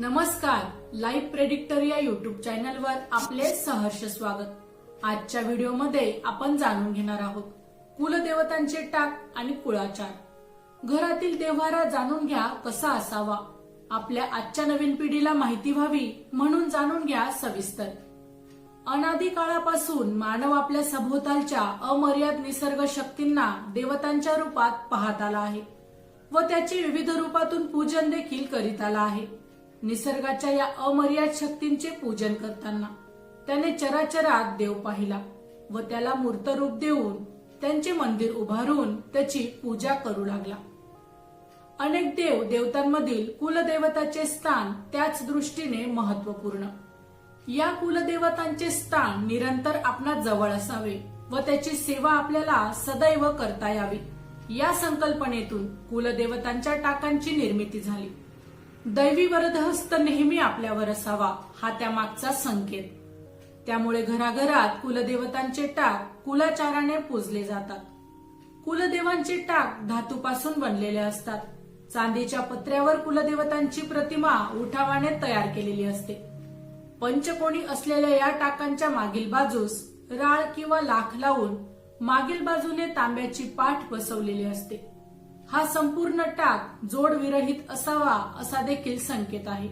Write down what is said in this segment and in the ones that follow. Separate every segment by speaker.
Speaker 1: नमस्कार live predictor या YouTube चॅनलवर आपले सहर्ष स्वागत. आजच्या व्हिडिओमध्ये आपण जाणून घेणार आहोत कुलदेवतांचे टाक आणि कुळाचार. घरातील देव्हारा जाणून घ्या कसा असावा. आपल्या आजच्या नवीन पिढीला माहिती व्हावी म्हणून जाणून घ्या सविस्तर. अनादी काळापासून मानव आपल्या सभोवतालच्या अमर्याद निसर्ग शक्तींना देवतांच्या रूपात पाहत आला आहे व त्याचे विविध रूपातून पूजन देखील करीत आला आहे. निसर्गाच्या या अमर्याद शक्तींचे पूजन करताना त्याने चराचरात देव पाहिला व त्याला मूर्त रूप देऊन त्यांचे मंदिर उभारून त्याची पूजा करू लागला. अनेक देव देवतांमधील कुलदेवताचे स्थान त्याच दृष्टीने महत्त्वपूर्ण या कुलदेवतांचे स्थान निरंतर आपणा जवळ असावे व त्याची सेवा आपल्याला सदैव करता यावी. या संकल्पनेतून कुलदेवतांच्या टाकांची निर्मिती झाली. दैवी वरदहस्त नेहमी आपल्यावर असावा हा त्यामागचा संकेत. त्यामुळे घराघरात कुलदेवतांचे टाक कुलाचाराने पूजले जातात. कुलदेवांचे टाक धातूपासून बनलेले असतात. चांदीच्या पत्र्यावर कुलदेवतांची प्रतिमा उठावाने तयार केलेली असते. पंचकोणी असलेल्या या टाकांच्या मागील बाजूस राळ किंवा लाख लावून मागील बाजूने तांब्याची पाठ बसवलेली असते. हा संपूर्ण टाक जोड विरहित असावा असा देखील संकेत आहे.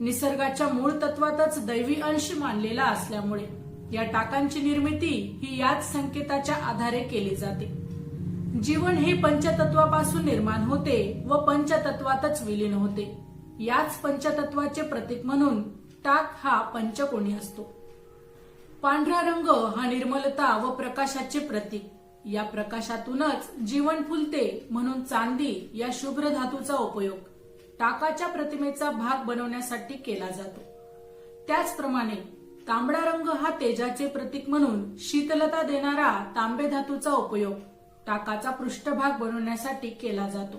Speaker 1: निसर्गाच्या मूळ तत्वातच दैवी अंश मानलेला असल्यामुळे या टाकांची निर्मिती ही याच संकेताच्या आधारे केली जाते. जीवन हे पंचतत्वापासून निर्माण होते व पंचतत्वातच विलीन होते. याच पंचतत्वाचे प्रतीक म्हणून टाक हा पंचकोणी असतो. पांढरा रंग हा निर्मलता व प्रकाशाचे प्रतीक. या प्रकाशातूनच जीवन फुलते म्हणून चांदी या शुभ्र धातूचा उपयोग टाकाच्या प्रतिमेचा भाग बनवण्यासाठी केला जातो. त्याचप्रमाणे तांबडा रंग हा तेजाचे प्रतीक म्हणून शीतलता देणारा तांबे धातूचा उपयोग टाकाचा पृष्ठभाग बनवण्यासाठी केला जातो.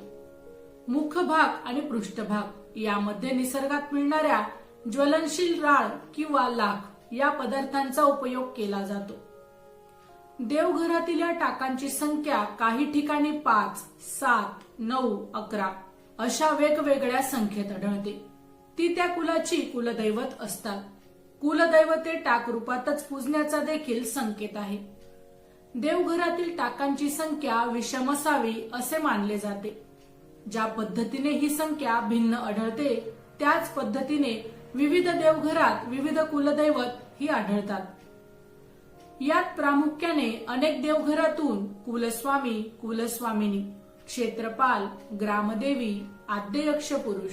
Speaker 1: मुख भाग आणि पृष्ठभाग यामध्ये निसर्गात मिळणाऱ्या ज्वलनशील राळ किंवा लाख या पदार्थांचा उपयोग केला जातो. देवघरातील या टाकांची संख्या काही ठिकाणी पाच सात नऊ अकरा अशा वेगवेगळ्या संख्येत आढळते. ती त्या कुलाची कुलदैवत असतात. कुलदैवते टाक रूपातच पूजण्याचा देखील संकेत आहे. देवघरातील टाकांची संख्या विषम असावी असे मानले जाते. ज्या पद्धतीने ही संख्या भिन्न आढळते त्याच पद्धतीने विविध देवघरात विविध कुलदैवत ही आढळतात. यात प्रामुख्याने अनेक देवघरातून कुलस्वामी कुलस्वामिनी क्षेत्रपाल ग्रामदेवी आद्ययक्ष पुरुष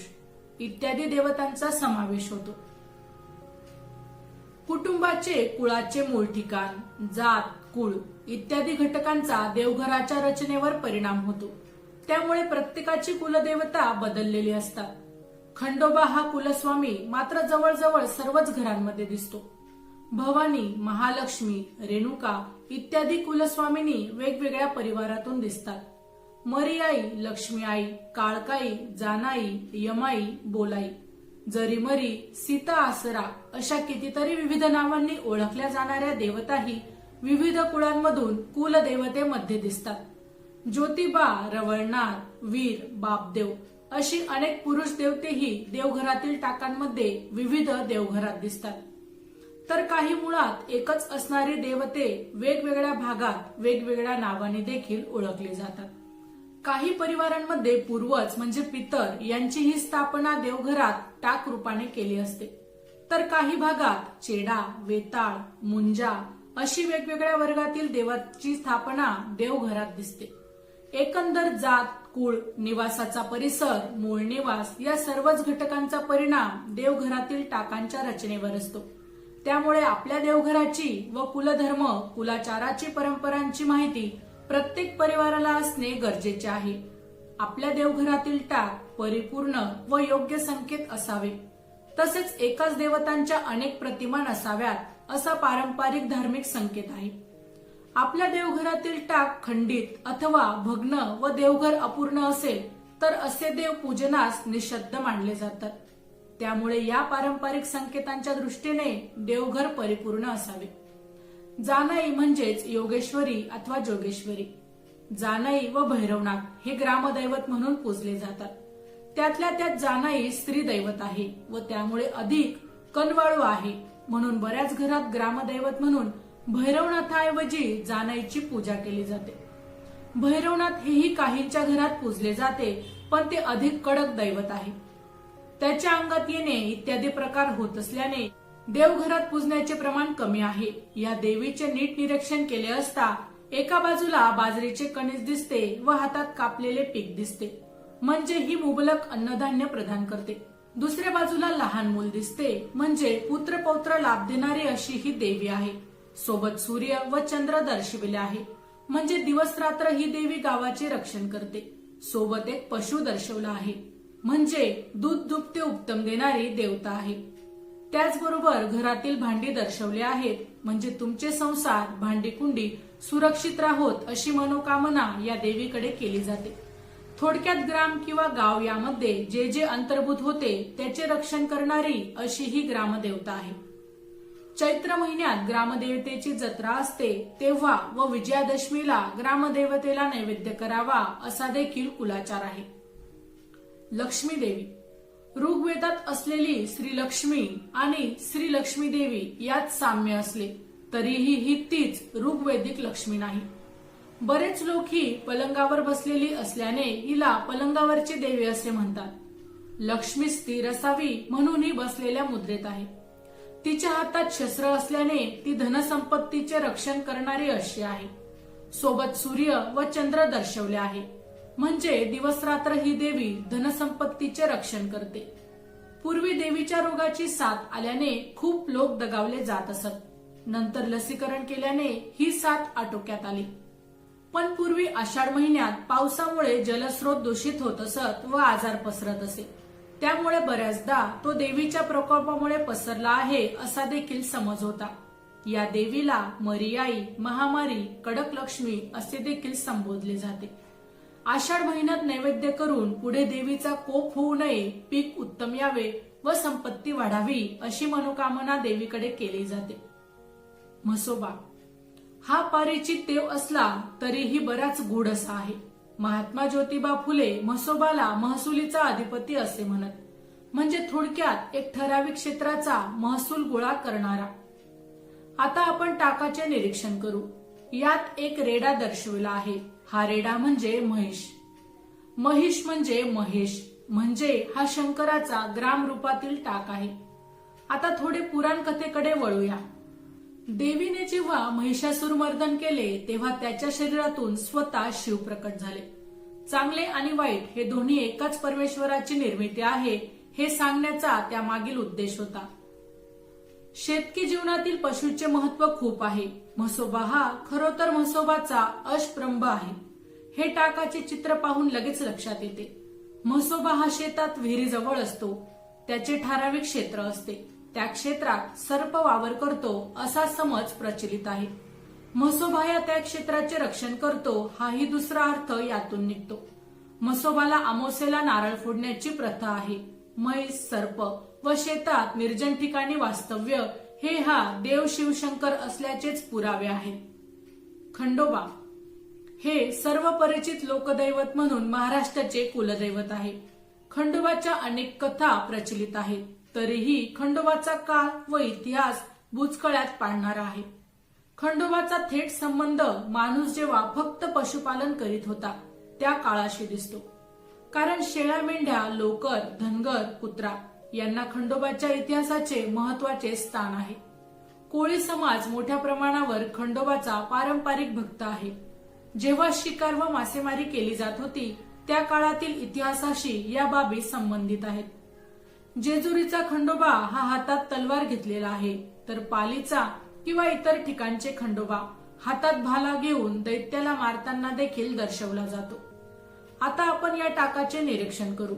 Speaker 1: इत्यादी देवतांचा समावेश होतो. कुटुंबाचे कुळाचे मूळ ठिकाण जात कुळ इत्यादी घटकांचा देवघराच्या रचनेवर परिणाम होतो. त्यामुळे प्रत्येकाची कुलदेवता बदललेली असतात. खंडोबा हा कुलस्वामी मात्र जवळजवळ सर्वच घरांमध्ये दिसतो. भवानी महालक्ष्मी रेणुका इत्यादी कुलस्वामिनी वेगवेगळ्या परिवारातून दिसतात. मरियाई लक्ष्मी आई काळकाई जानाई यमाई बोलाई. जरीमरी सीता आसरा अशा कितीतरी विविध नावांनी ओळखल्या जाणाऱ्या देवताही विविध कुळांमधून कुलदेवतेमध्ये दिसतात. ज्योतिबा रवळनाथ वीर बापदेव अशी अनेक पुरुष देवतेही देवघरातील टाकांमध्ये विविध देवघरात दिसतात. तर काही मुळात एकच असणारी देवते वेगवेगळ्या भागात वेगवेगळ्या नावाने देखील ओळखले जातात. काही परिवारांमध्ये पूर्वज म्हणजे पितर यांची ही स्थापना देवघरात टाक रूपाने केली असते. तर काही भागात चेडा वेताळ मुंजा अशी वेगवेगळ्या वर्गातील देवाची स्थापना देवघरात दिसते. एकंदर जात कुळ निवासाचा परिसर मूळ निवास या सर्वच घटकांचा परिणाम देवघरातील टाकांच्या रचनेवर असतो. त्यामुळे आपल्या देवघराची व कुलधर्म कुलाचाराची परंपरांची माहिती प्रत्येक परिवाराला असणे गरजेचे आहे. आपल्या देवघरातील टाक परिपूर्ण व योग्य संकेत असावे. तसेच एकाच देवतांच्या अनेक प्रतिमा नसाव्यात असा पारंपरिक धार्मिक संकेत आहे. आपल्या देवघरातील टाक खंडित अथवा भग्न व देवघर अपूर्ण असेल तर असे देव पूजनास निषद्ध मानले जातात. त्यामुळे या पारंपरिक संकेतांच्या दृष्टीने देवघर परिपूर्ण असावे. जानाई म्हणजेच योगेश्वरी अथवा जोगेश्वरी. जानाई व भैरवनाथ हे ग्रामदैवत म्हणून पूजले जातात. त्यातल्या त्यात जानाई स्त्री दैवत आहे व त्यामुळे अधिक कनवाळू आहे. म्हणून बऱ्याच घरात ग्रामदैवत म्हणून भैरवनाथाऐवजी जानाईची पूजा केली जाते. भैरवनाथ हेही काहींच्या घरात पूजले जाते पण ते अधिक कडक दैवत आहे. त्याच्या अंगात येणे इत्यादी प्रकार होत असल्याने देवघरात पूजण्याचे प्रमाण कमी आहे. या देवीचे नीट निरीक्षण केले असता एका बाजूला बाजरीचे कणीस दिसते व हातात कापलेले पीक दिसते. म्हणजे ही मुबलक अन्नधान्य प्रदान करते. दुसऱ्या बाजूला लहान मूल दिसते म्हणजे पुत्र पौत्र लाभ देणारी अशी ही देवी आहे. सोबत सूर्य व चंद्र दर्शविले आहे. म्हणजे दिवस रात्र ही देवी गावाचे रक्षण करते. सोबत एक पशु दर्शवला आहे. म्हणजे दूध दुभते उत्तम देणारी देवता आहे त्याचबरोबर घरातील भांडी दर्शवले आहेत. म्हणजे तुमचे संसार भांडी कुंडी सुरक्षित राहोत अशी मनोकामना या देवीकडे केली जाते. थोडक्यात ग्राम किंवा गाव यामध्ये जे जे अंतर्भूत होते त्याचे रक्षण करणारी अशी ही ग्रामदेवता आहे. चैत्र महिन्यात ग्रामदेवतेची जत्रा असते तेव्हा व विजयादशमीला ग्रामदेवतेला नैवेद्य करावा असा देखील कुलाचार आहे. लक्ष्मी देवी. ऋग्वेदात असलेली श्री लक्ष्मी आणि श्री लक्ष्मी देवी यात साम्य असले तरीही ही तीच ऋग्वेदिक लक्ष्मी नाही. बरेच लोक ही पलंगावर बसलेली असल्याने हिला पलंगावरची देवी असे म्हणतात. लक्ष्मी स्थिर असावी म्हणून ही बसलेल्या मुद्रेत आहे. तिच्या हातात शस्त्र असल्याने ती धनसंपत्तीचे रक्षण करणारी अशी आहे. सोबत सूर्य व चंद्र दर्शवले आहे. म्हणजे दिवस रात्र ही देवी धनसंपत्तीचे रक्षण करते. पूर्वी देवीच्या रोगाची साथ आल्याने खूप लोक दगावले जात असत. नंतर लसीकरण केल्याने ही साथ आटोक्यात आली. पण पूर्वी आषाढ महिन्यात पावसामुळे जलस्रोत दूषित होत असत व आजार पसरत असे. त्यामुळे बऱ्याचदा तो देवीच्या प्रकोपामुळे पसरला आहे असा देखील समज होता. या देवीला मरियाई महामारी कडक लक्ष्मी असे देखील संबोधले जाते. आषाढ महिन्यात नैवेद्य करून पुढे देवीचा कोप होऊ नये पीक उत्तम यावे व संपत्ती वाढावी अशी मनोकामना देवीकडे केली जाते. म्हसोबा हा परिचित देव असला तरीही बराच गूढ असा आहे. महात्मा ज्योतिबा फुले म्हसोबाला महसुलीचा अधिपती असे म्हणत म्हणजे थोडक्यात एक ठराविक क्षेत्राचा महसूल गोळा करणारा. आता आपण टाकाचे निरीक्षण करू. यात एक रेडा दर्शविला आहे. हा रेडा म्हणजे महिष महिष म्हणजे महेश म्हणजे हा शंकराचा ग्राम रूपातील टाक आहे. आता थोडे पुराण कथेकडे वळूया. देवीने जेव्हा महिषासूर मर्दन केले तेव्हा त्याच्या शरीरातून स्वतः शिव प्रकट झाले. चांगले आणि वाईट हे दोन्ही एकाच परमेश्वराची निर्मिती आहे हे सांगण्याचा त्यामागील उद्देश होता. शेतकी जीवनातील पशूचे महत्त्व खूप आहे. म्हसोबा हा खरोतर म्हसोबाचा अशप्रंभ आहे. हे टाकाचे चित्र पाहून लगेच लक्षात येते. म्हसोबा हा शेतात विहिरीजवळ असतो. त्याचे ठराविक क्षेत्र असते. त्या क्षेत्रात सर्प वावर करतो असा समज प्रचलित आहे. म्हसोबा या त्या क्षेत्राचे रक्षण करतो हाही दुसरा अर्थ यातून निघतो. म्हसोबाला अमोसेला नारळ फोडण्याची प्रथा आहे. म्हैस सर्प व शेतात निर्जन ठिकाणी वास्तव्य हे हा देव शिवशंकर असल्याचेच पुरावे आहेत. खंडोबा हे सर्व परिचित लोकदैवत म्हणून महाराष्ट्राचे कुलदैवत आहे. खंडोबाच्या अनेक कथा प्रचलित आहेत तरीही खंडोबाचा काळ व इतिहास भूतकाळात पाडणारा आहे. खंडोबाचा थेट संबंध माणूस जेव्हा फक्त पशुपालन करीत होता त्या काळाशी दिसतो. कारण शेळ्या मेंढ्या लोकर धनगर कुत्रा यांना खंडोबाच्या इतिहासाचे महत्त्वाचे स्थान आहे. कोळी समाज मोठ्या प्रमाणावर खंडोबाचा पारंपरिक भक्त आहे. जेव्हा शिकार व मासेमारी केली जात होती त्या काळातील इतिहासाशी या बाबी संबंधित आहेत. जेजुरीचा खंडोबा हा हातात तलवार घेतलेला आहे तर पालीचा किंवा इतर ठिकाणचे खंडोबा हातात भाला घेऊन दैत्याला मारताना देखील दर्शवला जातो. आता आपण या टाकाचे निरीक्षण करू.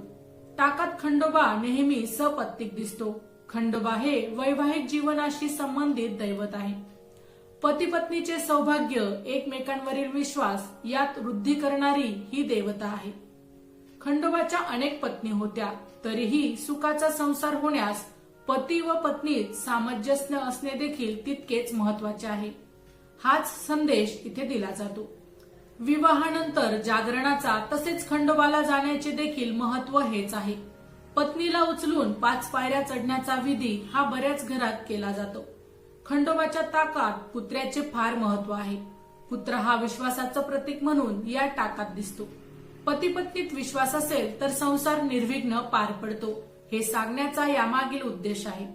Speaker 1: टाकात खंडोबा नेहमी सपत्तिक दिसतो. खंडोबा हे वैवाहिक जीवनाशी संबंधित दैवत आहे. पती पत्नीचे सौभाग्य एकमेकांवरील विश्वास यात वृद्धी करणारी ही देवता आहे. खंडोबाच्या अनेक पत्नी होत्या तरीही सुखाचा संसार होण्यास पती व पत्नीत सामंजस्य असणे देखील तितकेच महत्त्वाचे आहे. हाच संदेश इथे दिला जातो. विवाहानंतर जागरणाचा तसेच खंडोबाला जाण्याचे देखील महत्त्व हेच आहे. पत्नीला उचलून पाच पायऱ्या चढण्याचा विधी हा बऱ्याच घरात केला जातो. खंडोबाच्या ताकात पुत्र्याचे फार महत्त्व आहे. पुत्र हा विश्वासाचं प्रतीक म्हणून या टाकात दिसतो. पती पत्नीत विश्वास असेल तर संसार निर्विघ्न पार पडतो हे सांगण्याचा यामागील उद्देश आहे.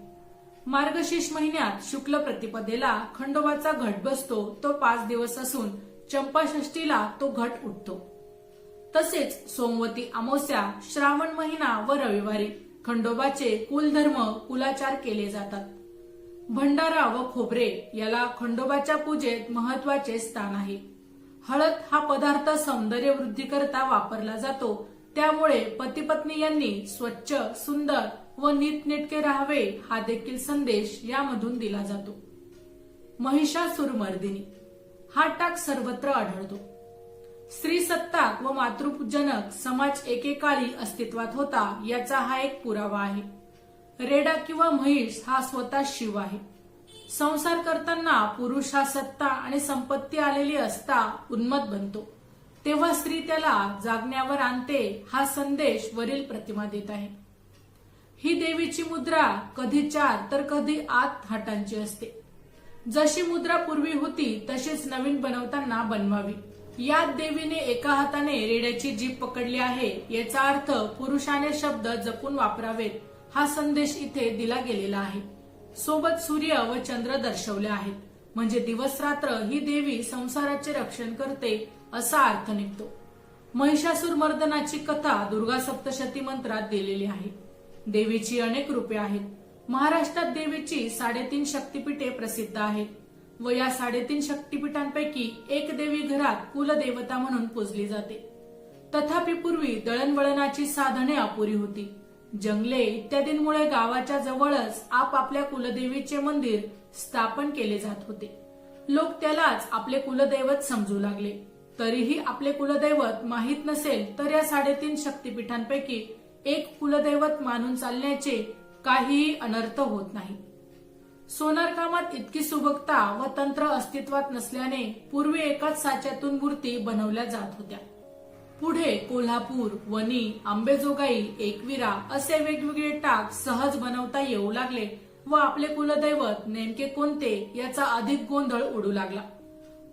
Speaker 1: मार्गशीर्ष महिन्यात शुक्ल प्रतिपदेला खंडोबाचा घट बसतो तो पाच दिवस असून चंपाषष्टीला तो घट उठतो. तसेच सोमवती अमावस्या श्रावण महिना व रविवारी खंडोबाचे कुलधर्म कुलाचार केले जातात. भंडारा व खोबरे याला खंडोबाच्या पूजेत महत्त्वाचे स्थान आहे. हळद हा पदार्थ सौंदर्य वृद्धी करता वापरला जातो. त्यामुळे पती पत्नी यांनी स्वच्छ सुंदर व नीटनेटके राहावे हा देखील संदेश यामधून दिला जातो. महिषासुरमर्दिनी हा टाक सर्वत्र आढळतो. स्त्री सत्ताक व मातृजनक समाज एकेकाळी अस्तित्वात होता याचा हा एक पुरावा आहे. रेडा किंवा म्हैस हा स्वतः शिव आहे. संसार करताना पुरुष हा सत्ता आणि संपत्ती आलेली असता उन्मत बनतो. तेव्हा स्त्री त्याला जागण्यावर आणते हा संदेश वरील प्रतिमा देत आहे. ही देवीची मुद्रा कधी चार तर कधी आत हाटांची असते. जशी मुद्रा पूर्वी होती तशीच नवीन बनवताना बनवावी. यात देवीने एका हाताने रेड्याची जीभ पकडली आहे याचा अर्थ पुरुषाने शब्द जपून वापरावेत हा संदेश इथे दिला गेलेला आहे. सोबत सूर्य व चंद्र दर्शवले आहेत. म्हणजे दिवस रात्र ही देवी संसाराचे रक्षण करते असा अर्थ निघतो. महिषासूर मर्दनाची कथा दुर्गा सप्तशती मंत्रात दिलेली आहे. देवीची अनेक रूपे आहेत. महाराष्ट्रात देवीची साडेतीन शक्तिपीठे प्रसिद्ध आहेत व या साडेतीन शक्तीपीठांपैकी एक देवी घरात कुलदेवता म्हणून पूजली जाते. तथापि पूर्वी दळणवळणाची साधने अपुरी होती. जंगले इत्यादींमुळे गावाच्या जवळच आपापल्या कुलदेवीचे मंदिर स्थापन केले जात होते. लोक त्यालाच आपले कुलदैवत समजू लागले. तरीही आपले कुलदैवत माहीत नसेल तर या साडेतीन शक्तिपीठांपैकी एक कुलदैवत मानून चालण्याचे काहीही अनर्थ होत नाही. सोनारकामात इतकी सुबकता व तंत्र अस्तित्वात नसल्याने पूर्वी एकाच साच्यातून मूर्ती बनवल्या जात होत्या. पुढे कोल्हापूर वनी आंबेजोगाई एकविरा असे वेगवेगळे टाक सहज बनवता येऊ लागले व आपले कुलदैवत नेमके कोणते याचा अधिक गोंधळ उडू लागला.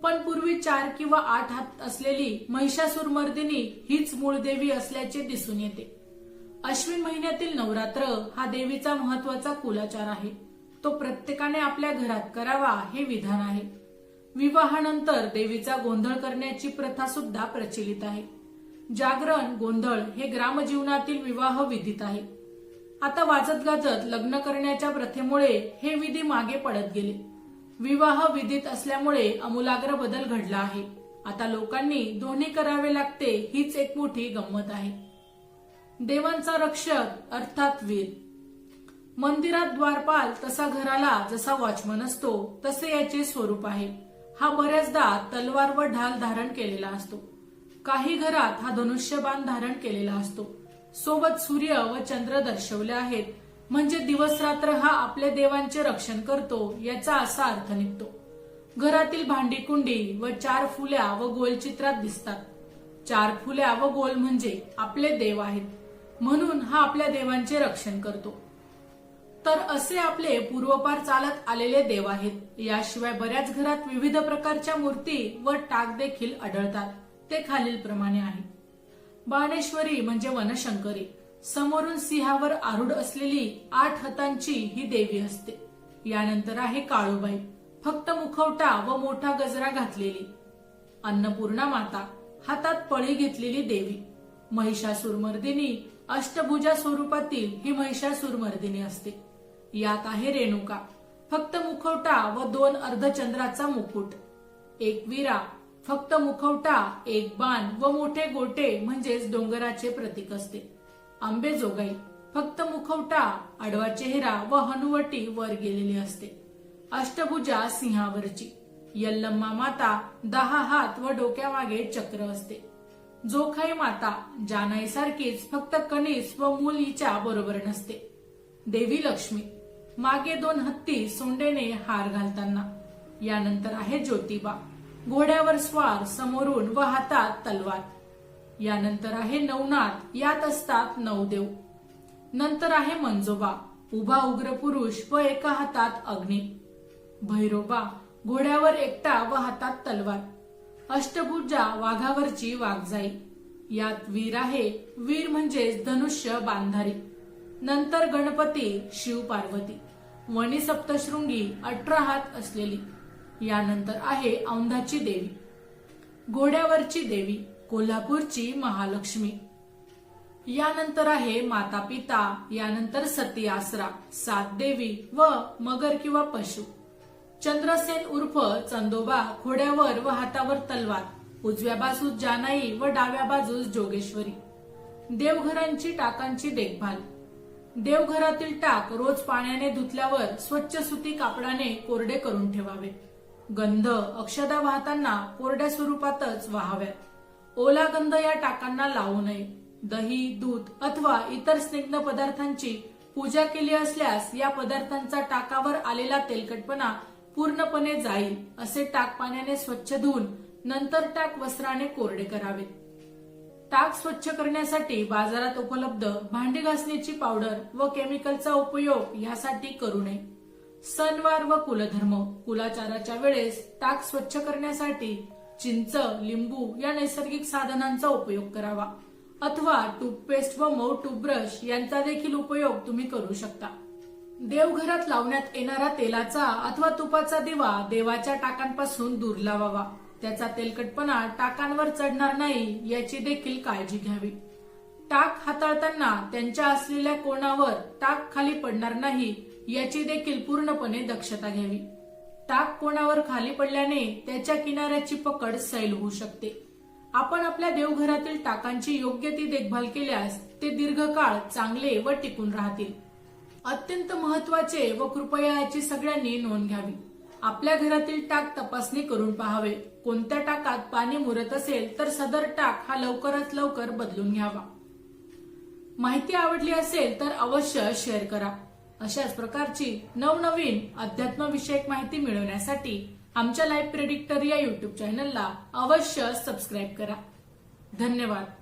Speaker 1: पण पूर्वी चार किंवा आठ हात असलेली महिषासूर मर्दिनी हीच मूळ देवी असल्याचे दिसून येते. अश्विन महिन्यातील नवरात्र हा देवीचा महत्त्वाचा कुलाचार आहे. तो प्रत्येकाने आपल्या घरात करावा हे विधान आहे. विवाहानंतर देवीचा गोंधळ करण्याची प्रथा सुद्धा प्रचलित आहे. जागरण गोंधळ हे ग्रामजीवनातील विवाह विधीत आहे. आता वाजत गाजत लग्न करण्याच्या प्रथेमुळे हे विधी मागे पडत गेले. विवाह विधीत असल्यामुळे अमूलाग्र बदल घडला आहे. आता लोकांनी दोन्ही करावे लागते हीच एक मोठी गंमत आहे. देवांचा रक्षक अर्थात वीर. मंदिरात द्वारपाल तसा घराला जसा वॉचमन असतो तसे याचे स्वरूप आहे. हा बऱ्याचदा तलवार व ढाल धारण केलेला असतो. काही घरात हा धनुष्यबाण धारण केलेला असतो. सोबत सूर्य व चंद्र दर्शवले आहेत. म्हणजे दिवस रात्र हा आपल्या देवांचे रक्षण करतो याचा असा अर्थ निघतो. घरातील भांडी कुंडी व चार फुल्या व गोल चित्रात दिसतात. चार फुल्या व गोल म्हणजे आपले देव आहेत. म्हणून हा आपल्या देवांचे रक्षण करतो. तर असे आपले पूर्वपार चालत आलेले देव आहेत. याशिवाय बऱ्याच घरात विविध प्रकारच्या मूर्ती व टाक देखील आढळतात. ते खालील प्रमाणे आहे. बाणेश्वरी म्हणजे वनशंकरी. समोरून सिंहावर आरूढ असलेली आठ हातांची ही देवी असते. यानंतर आहे काळूबाई. फक्त मुखवटा व मोठा गजरा घातलेली. अन्नपूर्णा माता हातात पळी घेतलेली देवी. महिषासुरमर्दिनी अष्टभुजा स्वरूपातील ही महिषासुरमर्दिनी असते. यात आहे रेणुका. फक्त मुखवटा व दोन अर्धचंद्राचा मुकुट. एक विरा फक्त मुखवटा एक बाण व मोठे गोटे म्हणजेच डोंगराचे प्रतीक असते. आंबेजोगाई फक्त मुखवटा आडवा चेहरा व हनुवटी वर गेलेली असते. अष्टभुजा सिंहावरची. यल्लम्मा माता दहा हात व डोक्यामागे चक्र असते. जोखाई माता जानाईसारखीच फक्त कणीस व मूल हिच्या बरोबर नसते. देवी लक्ष्मी मागे दोन हत्ती सोंडेने हार घालताना. यानंतर आहे ज्योतिबा घोड्यावर स्वार समोरून व हातात तलवार. यानंतर आहे नवनाथ यात असतात नवदेव नंतर आहे मंजोबा उभा उग्र पुरुष व एका हातात अग्नी. भैरोबा घोड्यावर एकटा व हातात तलवार. अष्टभुजा वाघावरची वाघजाई. यात वीर आहे. वीर म्हणजेच धनुष्य बांधारी. नंतर गणपती शिव पार्वती. वणी सप्तशृंगी अठरा हात असलेली. यानंतर आहे औंधाची देवी. घोड्यावरची देवी कोल्हापूरची महालक्ष्मी. यानंतर आहे माता पिता यानंतर सती आसरा सात देवी व मगर किंवा पशु. चंद्रसेन उर्फ चंदोबा घोड्यावर व हातावर तलवार उजव्या बाजूस जानाई व डाव्या बाजूस जोगेश्वरी. देवघरांची टाकांची देखभाल. देवघरातील टाक रोज पाण्याने धुतल्यावर स्वच्छ सुती कापडाने कोरडे करून ठेवावे. गंध अक्षदा वाहताना कोरड्या स्वरूपातच वाहाव्यात. ओला गंध या टाकांना लावू नये. दही दूध अथवा इतर स्निग्ध पदार्थांची पूजा केली असल्यास या पदार्थांचा टाकावर आलेला तेलकटपणा पूर्णपणे जाईल असे टाक पाण्याने स्वच्छ धुवून नंतर टाक वस्त्राने कोरडे करावे. टाक स्वच्छ करण्यासाठी बाजारात उपलब्ध भांडी घासण्याची पावडर व केमिकलचा उपयोग यासाठी करू नये. सणवार व कुलधर्म कुलाचाराच्या वेळेस टाक स्वच्छ करण्यासाठी चिंच लिंबू या नैसर्गिक साधनांचा उपयोग करावा. अथवा टूथपेस्ट व मऊ टूथब्रश यांचा देखील उपयोग तुम्ही करू शकता. देवघरात लावण्यात येणारा तेलाचा अथवा तुपाचा दिवा देवाच्या टाकांपासून दूर लावावा. त्याचा तेलकटपणा टाकांवर चढणार नाही याची देखील काळजी घ्यावी. टाक हाताळताना त्यांच्या असलेल्या कोणावर टाक खाली पडणार नाही याची देखील पूर्णपणे दक्षता घ्यावी. टाक कोणावर खाली पडल्याने त्याच्या किनाऱ्याची पकड सैल होऊ शकते. आपण आपल्या देवघरातील टाकांची योग्य ती देखभाल केल्यास ते दीर्घकाळ चांगले व टिकून राहतील. अत्यंत महत्त्वाचे व कृपया याची सगळ्यांनी नोंद घ्यावी. आपल्या घरातील टाक तपासणी करून पाहावे. कोणत्या टाकात पाणी मुरत असेल तर सदर टाक हा लवकरात लवकर बदलून घ्यावा. माहिती आवडली असेल तर अवश्य शेअर करा. अशाच प्रकारची नवनवीन अध्यात्मविषयक माहिती मिळवण्यासाठी आमच्या लाईफ प्रेडिक्टर या युट्यूब चॅनलला अवश्य सबस्क्राईब करा. धन्यवाद.